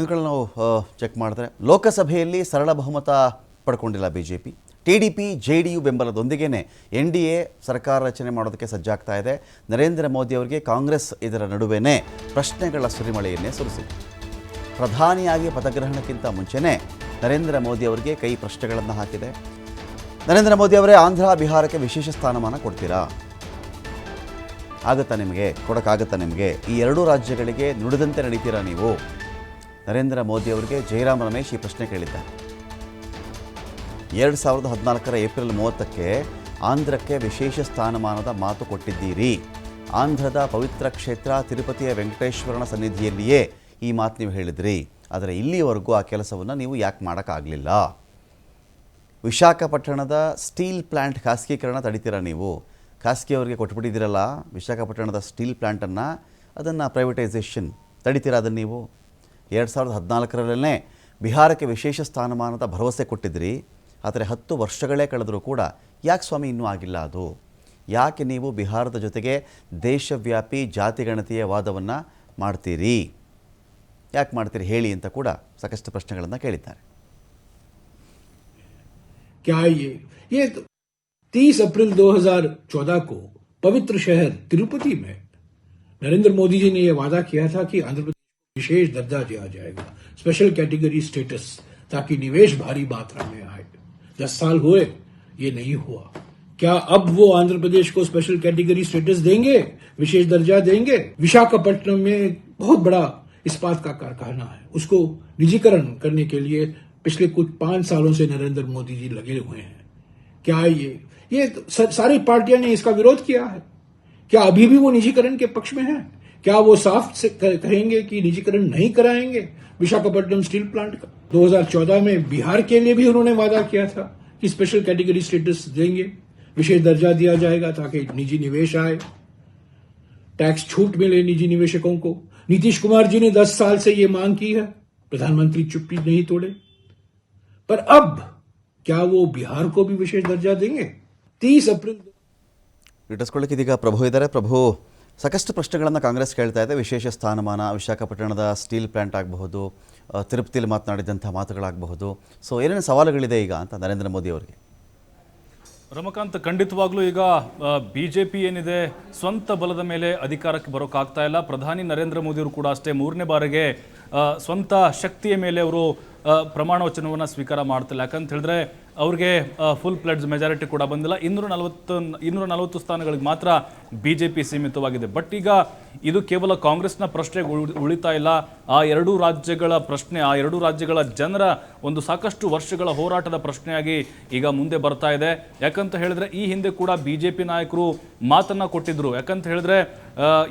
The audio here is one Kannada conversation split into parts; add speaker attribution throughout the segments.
Speaker 1: ಒಂದು ನಾವು ಚೆಕ್ ಮಾಡಿದ್ರೆ ಲೋಕಸಭೆಯಲ್ಲಿ ಸರಳ ಬಹುಮತ ಪಡ್ಕೊಂಡಿಲ್ಲ B J P T D P, J D U ಬೆಂಬಲದೊಂದಿಗೇ N D A ಸರ್ಕಾರ ರಚನೆ ಮಾಡೋದಕ್ಕೆ ಸಜ್ಜಾಗ್ತಾ ಇದೆ. ನರೇಂದ್ರ ಮೋದಿ ಅವರಿಗೆ ಕಾಂಗ್ರೆಸ್ ಇದರ ನಡುವೆನೇ ಪ್ರಶ್ನೆಗಳ ಸುರಿಮಳೆಯನ್ನೇ ಸುರಿಸಿದೆ ಪ್ರಧಾನಿಯಾಗಿ ಪದಗ್ರಹಣಕ್ಕಿಂತ ಮುಂಚೆನೇ ನರೇಂದ್ರ ಮೋದಿ ಅವರಿಗೆ ಕೈ ಪ್ರಶ್ನೆಗಳನ್ನು ಹಾಕಿದೆ. ನರೇಂದ್ರ ಮೋದಿ ಅವರೇ ಆಂಧ್ರ, ಬಿಹಾರಕ್ಕೆ ವಿಶೇಷ ಸ್ಥಾನಮಾನ ಕೊಡ್ತೀರಾ? ಆಗುತ್ತಾ ನಿಮಗೆ? ಕೊಡೋಕ್ಕಾಗತ್ತಾ ನಿಮಗೆ? ಈ ಎರಡೂ ರಾಜ್ಯಗಳಿಗೆ ನುಡಿದಂತೆ ನಡೀತೀರಾ ನೀವು? ನರೇಂದ್ರ ಮೋದಿ ಅವರಿಗೆ ಜಯರಾಮ ರಮೇಶ್ ಈ ಪ್ರಶ್ನೆ ಕೇಳಿದ್ದಾರೆ. ಎರಡು ಸಾವಿರದ ಹದಿನಾಲ್ಕರ ಏಪ್ರಿಲ್ ಮೂವತ್ತಕ್ಕೆ ಆಂಧ್ರಕ್ಕೆ ವಿಶೇಷ ಸ್ಥಾನಮಾನದ ಮಾತು ಕೊಟ್ಟಿದ್ದೀರಿ. ಆಂಧ್ರದ ಪವಿತ್ರ ಕ್ಷೇತ್ರ ತಿರುಪತಿಯ ವೆಂಕಟೇಶ್ವರನ ಸನ್ನಿಧಿಯಲ್ಲಿಯೇ ಈ ಮಾತು ನೀವು ಹೇಳಿದ್ರಿ. ಆದರೆ ಇಲ್ಲಿಯವರೆಗೂ ಆ ಕೆಲಸವನ್ನು ನೀವು ಯಾಕೆ ಮಾಡೋಕ್ಕಾಗಲಿಲ್ಲ? ವಿಶಾಖಪಟ್ಟಣದ ಸ್ಟೀಲ್ ಪ್ಲ್ಯಾಂಟ್ ಖಾಸಗೀಕರಣ ತಡಿತೀರಾ ನೀವು? ಖಾಸಗಿಯವರಿಗೆ ಕೊಟ್ಬಿಟ್ಟಿದ್ದೀರಲ್ಲ, ವಿಶಾಖಪಟ್ಟಣದ ಸ್ಟೀಲ್ ಪ್ಲ್ಯಾಂಟನ್ನು ಅದನ್ನು ಪ್ರೈವೇಟೈಸೇಷನ್ ತಡಿತೀರಾ ಅದನ್ನು ನೀವು? ಎರಡು ಸಾವಿರದ ಹದಿನಾಲ್ಕರಲ್ಲೇ ಬಿಹಾರಕ್ಕೆ ವಿಶೇಷ ಸ್ಥಾನಮಾನದ ಭರವಸೆ ಕೊಟ್ಟಿದ್ರಿ ಆದರೆ ಹತ್ತು ವರ್ಷಗಳೇ ಕಳೆದರೂ ಕೂಡ ಯಾಕೆ ಸ್ವಾಮಿ ಇನ್ನೂ ಆಗಿಲ್ಲ ಅದು ಯಾಕೆ ನೀವು ಬಿಹಾರದ ಜೊತೆಗೆ ದೇಶವ್ಯಾಪಿ ಜಾತಿಗಣತಿಯ ವಾದವನ್ನು ಮಾಡ್ತೀರಿ ಯಾಕೆ ಮಾಡ್ತೀರಿ ಹೇಳಿ ಅಂತ ಕೂಡ ಸಾಕಷ್ಟು ಪ್ರಶ್ನೆಗಳನ್ನು ಕೇಳಿದ್ದಾರೆ
Speaker 2: क्या ये ये तीस अप्रैल 2014 को पवित्र शहर तिरुपति में नरेंद्र मोदी जी ने यह वादा किया था कि आंध्र प्रदेश को विशेष दर्जा दिया जाएगा। स्पेशल कैटेगरी स्टेटस ताकि निवेश भारी मात्रा में आए। दस साल हुए, ये नहीं हुआ। क्या अब वो आंध्र प्रदेश को स्पेशल कैटेगरी स्टेटस देंगे? विशेष दर्जा देंगे? विशाखापट्टनम में बहुत बड़ा इस्पात का कारखाना है। उसको निजीकरण करने के लिए पिछले कुछ पाँच सालों से नरेंद्र मोदी जी लगे हुए हैं। क्या ये ये तो सारी पार्टियाँ ने इसका विरोध किया है? क्या अभी भी वो निजीकरण के पक्ष में है? क्या वो साफ से कह- कहेंगे कि निजीकरण नहीं कराएंगे विशाखापट्टनम स्टील प्लांट का 2014 में बिहार के लिए भी उन्होंने वादा किया था कि स्पेशल कैटेगरी स्टेटस देंगे विशेष दर्जा दिया जाएगा ताकि निजी निवेश आए टैक्स छूट मिले निजी निवेशकों को नीतीश कुमार जी ने 10 साल से ये मांग की है प्रधानमंत्री चुप्पी नहीं तोड़े पर अब क्या वो बिहार को भी विशेष दर्जा देंगे 30 अप्रैल
Speaker 1: ಇಟ್ಟಿಸ್ಕೊಳ್ಳಿಕ್ಕೆ ಇದೀಗ ಪ್ರಭು ಇದ್ದಾರೆ ಪ್ರಭು ಸಾಕಷ್ಟು ಪ್ರಶ್ನೆಗಳನ್ನು ಕಾಂಗ್ರೆಸ್ ಕೇಳ್ತಾ ಇದೆ. ವಿಶೇಷ ಸ್ಥಾನಮಾನ, ವಿಶಾಖಪಟ್ಟಣದ ಸ್ಟೀಲ್ ಪ್ಲಾಂಟ್ ಆಗಬಹುದು ತಿರುಪತಿಯಲ್ಲಿ ಮಾತನಾಡಿದಂಥ ಮಾತುಗಳಾಗಬಹುದು. ಸೊ, ಏನೇನು ಸವಾಲುಗಳಿದೆ ಈಗ ಅಂತ ನರೇಂದ್ರ ಮೋದಿ ಅವರಿಗೆ?
Speaker 3: ರಮಕಾಂತ್, ಖಂಡಿತವಾಗ್ಲೂ ಈಗ ಬಿ ಜೆ ಪಿ ಏನಿದೆ, ಸ್ವಂತ ಬಲದ ಮೇಲೆ ಅಧಿಕಾರಕ್ಕೆ ಬರೋಕ್ಕಾಗ್ತಾ ಇಲ್ಲ. ಪ್ರಧಾನಿ ನರೇಂದ್ರ ಮೋದಿಯವರು ಕೂಡ ಅಷ್ಟೇ ಮೂರನೇ ಬಾರಿಗೆ ಸ್ವಂತ ಶಕ್ತಿಯ ಮೇಲೆ ಅವರು ಪ್ರಮಾಣ ವಚನವನ್ನು ಸ್ವೀಕಾರ ಮಾಡ್ತಿಲ್ಲ. ಯಾಕಂತ ಹೇಳಿದ್ರೆ ಅವ್ರಿಗೆ ಫುಲ್ ಪ್ಲೆಡ್ಸ್ ಮೆಜಾರಿಟಿ ಕೂಡ ಬಂದಿಲ್ಲ. ಇನ್ನೂರ ನಲವತ್ತು ಇನ್ನೂರ ನಲವತ್ತು ಸ್ಥಾನಗಳಿಗೆ ಮಾತ್ರ ಬಿ ಜೆ ಪಿ ಸೀಮಿತವಾಗಿದೆ. ಬಟ್ ಈಗ ಇದು ಕೇವಲ ಕಾಂಗ್ರೆಸ್ನ ಪ್ರಶ್ನೆ ಉಳಿ- ಉಳಿತಾ ಇಲ್ಲ. ಆ ಎರಡೂ ರಾಜ್ಯಗಳ ಪ್ರಶ್ನೆ, ಆ ಎರಡೂ ರಾಜ್ಯಗಳ ಜನರ ಒಂದು ಸಾಕಷ್ಟು ವರ್ಷಗಳ ಹೋರಾಟದ ಪ್ರಶ್ನೆಯಾಗಿ ಈಗ ಮುಂದೆ ಬರ್ತಾ ಇದೆ. ಯಾಕಂತ ಹೇಳಿದ್ರೆ ಈ ಹಿಂದೆ ಕೂಡ ಬಿ ಜೆ ಪಿ ನಾಯಕರು ಮಾತನ್ನು ಕೊಟ್ಟಿದ್ರು. ಯಾಕಂತ ಹೇಳಿದ್ರೆ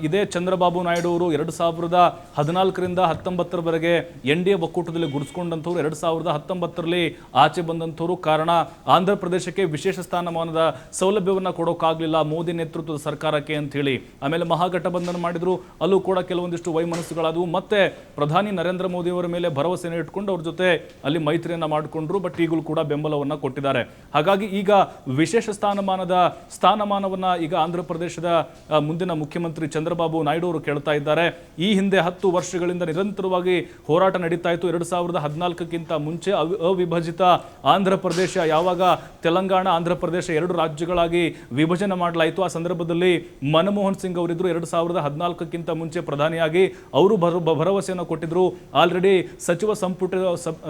Speaker 3: ಇದೇ ಚಂದ್ರಬಾಬು ನಾಯ್ಡು ಅವರು ಎರಡು ಸಾವಿರದ ಹದಿನಾಲ್ಕರಿಂದ ಹತ್ತೊಂಬತ್ತರವರೆಗೆ ಎನ್ ಡಿ ಎ ಒಕ್ಕೂಟದಲ್ಲಿ ಗುಡಿಸ್ಕೊಂಡಂಥವ್ರು, ಎರಡು ಸಾವಿರದ ಹತ್ತೊಂಬತ್ತರಲ್ಲಿ ಆಚೆ ಬಂದಂಥವ್ರು ಕಾರಣ ಆಂಧ್ರ ಪ್ರದೇಶಕ್ಕೆ ವಿಶೇಷ ಸ್ಥಾನಮಾನದ ಸೌಲಭ್ಯವನ್ನು ಕೊಡೋಕ್ಕಾಗಲಿಲ್ಲ ಮೋದಿ ನೇತೃತ್ವದ ಸರ್ಕಾರಕ್ಕೆ ಅಂತ ಹೇಳಿ ಆಮೇಲೆ ಮಹಾಗಠಬಂಧನ ಮಾಡಿದ್ರು, ಅಲ್ಲೂ ಕೂಡ ಕೆಲವೊಂದಿಷ್ಟು ವೈಮನಸ್ಸುಗಳಾದವು. ಮತ್ತೆ ಪ್ರಧಾನಿ ನರೇಂದ್ರ ಮೋದಿ ಅವರ ಮೇಲೆ ಭರವಸೆಯನ್ನು ಇಟ್ಕೊಂಡು ಅವ್ರ ಜೊತೆ ಅಲ್ಲಿ ಮೈತ್ರಿಯನ್ನ ಮಾಡಿಕೊಂಡ್ರು, ಬಟ್ ಈಗಲೂ ಕೂಡ ಬೆಂಬಲವನ್ನ ಕೊಟ್ಟಿದ್ದಾರೆ. ಹಾಗಾಗಿ ಈಗ ವಿಶೇಷ ಸ್ಥಾನಮಾನದ ಸ್ಥಾನಮಾನವನ್ನ ಈಗ ಆಂಧ್ರ ಪ್ರದೇಶದ ಮುಂದಿನ ಮುಖ್ಯಮಂತ್ರಿ ಚಂದ್ರಬಾಬು ನಾಯ್ಡು ಅವರು ಕೇಳ್ತಾ ಇದ್ದಾರೆ. ಈ ಹಿಂದೆ ಹತ್ತು ವರ್ಷಗಳಿಂದ ನಿರಂತರವಾಗಿ ಹೋರಾಟ ನಡೀತಾ ಇತ್ತು. ಎರಡು ಸಾವಿರದ ಹದಿನಾಲ್ಕಕ್ಕಿಂತ ಮುಂಚೆ ಅವಿ- ಅವಿಭಜಿತ ಆಂಧ್ರ ಪ್ರದೇಶ ಯಾವಾಗ ತೆಲಂಗಾಣ ಆಂಧ್ರ ಪ್ರದೇಶ ಎರಡು ರಾಜ್ಯಗಳಾಗಿ ವಿಭಜನೆ ಮಾಡಲಾಯಿತು, ಆ ಸಂದರ್ಭದಲ್ಲಿ ಮನಮೋಹನ್ ಸಿಂಗ್ ಅವರಿದ್ದರು ಎರಡು ಸಾವಿರದ ಹದಿನಾಲ್ಕಕ್ಕಿಂತ ಮುಂಚೆ ಪ್ರಧಾನಿಯಾಗಿ. ಅವರು ಭರವಸೆಯನ್ನು ಕೊಟ್ಟಿದ್ರು. ಆಲ್ರೆಡಿ ಸಚಿವ ಸಂಪುಟ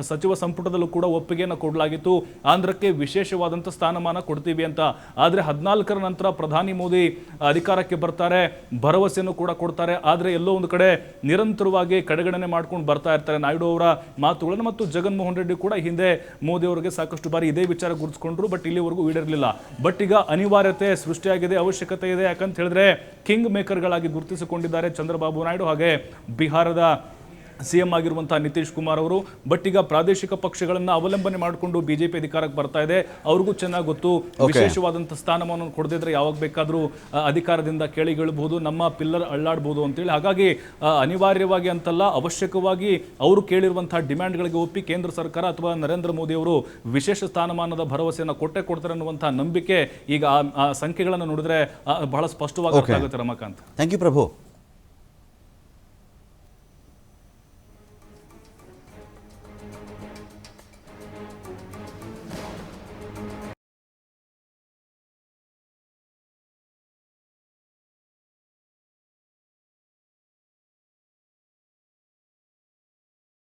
Speaker 3: ಸಚಿವ ಸಂಪುಟದಲ್ಲೂ ಕೂಡ ಒಪ್ಪಿಗೆಯನ್ನು ಕೊಡಲಾಗಿತ್ತು. ಆಂಧ್ರಕ್ಕೆ ವಿಶೇಷವಾದಂಥ ಸ್ಥಾನಮಾನ ಕೊಡ್ತೀವಿ ಅಂತ. ಆದರೆ ಹದಿನಾಲ್ಕರ ನಂತರ ಪ್ರಧಾನಿ ಮೋದಿ ಅಧಿಕಾರಕ್ಕೆ ಬರ್ತಾರೆ, ಭರವಸೆಯನ್ನು ಕೂಡ ಕೊಡ್ತಾರೆ. ಆದರೆ ಎಲ್ಲೋ ಒಂದು ಕಡೆ ನಿರಂತರವಾಗಿ ಕಡೆಗಣನೆ ಮಾಡ್ಕೊಂಡು ಬರ್ತಾ ಇರ್ತಾರೆ ನಾಯ್ಡು ಅವರ ಮಾತುಗಳನ್ನು. ಮತ್ತು ಜಗನ್ಮೋಹನ್ ರೆಡ್ಡಿ ಕೂಡ ಹಿಂದೆ ಮೋದಿ ಅವರಿಗೆ ಸಾಕಷ್ಟು ಬಾರಿ ಇದೇ ವಿಚಾರ ಗುರುತಿಸ್ಕೊಂಡ್ರು ಬಟ್ ಇಲ್ಲಿವರೆಗೂ ಈಡೇರಲಿಲ್ಲ. ಬಟ್ ಈಗ ಅನಿವಾರ್ಯತೆ ಸೃಷ್ಟಿಯಾಗಿದೆ, ಅವಶ್ಯಕತೆ ಇದೆ. ಯಾಕಂತ ಹೇಳಿದ್ರೆ ಕಿಂಗ್ ಮೇಕರ್ಗಳಾಗಿ ಗುರುತಿಸಿಕೊಂಡಿದ್ದಾರೆ ಚಂದ್ರಬಾಬು ನಾಯ್ಡು. ಹಾಗೆ ಬಿಹಾರದ ಸಿಎಂ ಆಗಿರುವಂತಹ ನಿತೀಶ್ ಕುಮಾರ್ ಅವರು ಬಟ್ ಈಗ ಪ್ರಾದೇಶಿಕ ಪಕ್ಷಗಳನ್ನ ಅವಲಂಬನೆ ಮಾಡಿಕೊಂಡು ಬಿಜೆಪಿ ಅಧಿಕಾರಕ್ಕೆ ಬರ್ತಾ ಇದೆ. ಅವ್ರಿಗೂ ಚೆನ್ನಾಗಿ ಗೊತ್ತು. ವಿಶೇಷವಾದಂತಹ ಸ್ಥಾನಮಾನವನ್ನು ಕೊಡದಿದ್ರೆ ಯಾವಾಗ ಬೇಕಾದರೂ ಅಧಿಕಾರದಿಂದ ಕೇಳಿಗೇಳಬಹುದು ನಮ್ಮ ಪಿಲ್ಲರ್ ಅಳ್ಳಾಡಬಹುದು ಅಂತೇಳಿ. ಹಾಗಾಗಿ ಆ, ಅನಿವಾರ್ಯವಾಗಿ ಅಂತಲ್ಲ ಅವಶ್ಯಕವಾಗಿ ಅವರು ಕೇಳಿರುವಂತಹ ಡಿಮ್ಯಾಂಡ್ಗಳಿಗೆ ಒಪ್ಪಿ ಕೇಂದ್ರ ಸರ್ಕಾರ ಅಥವಾ ನರೇಂದ್ರ ಮೋದಿ ಅವರು ವಿಶೇಷ ಸ್ಥಾನಮಾನದ ಭರವಸೆಯನ್ನು ಕೊಟ್ಟೆ ಕೊಡ್ತಾರೆ ಅನ್ನುವಂತಹ ನಂಬಿಕೆ ಈಗ ಆ- ಸಂಖ್ಯೆಗಳನ್ನು ನೋಡಿದ್ರೆ ಬಹಳ ಸ್ಪಷ್ಟವಾಗಿ ರಮಾಕಾಂತ್.
Speaker 1: Thank you Prabhu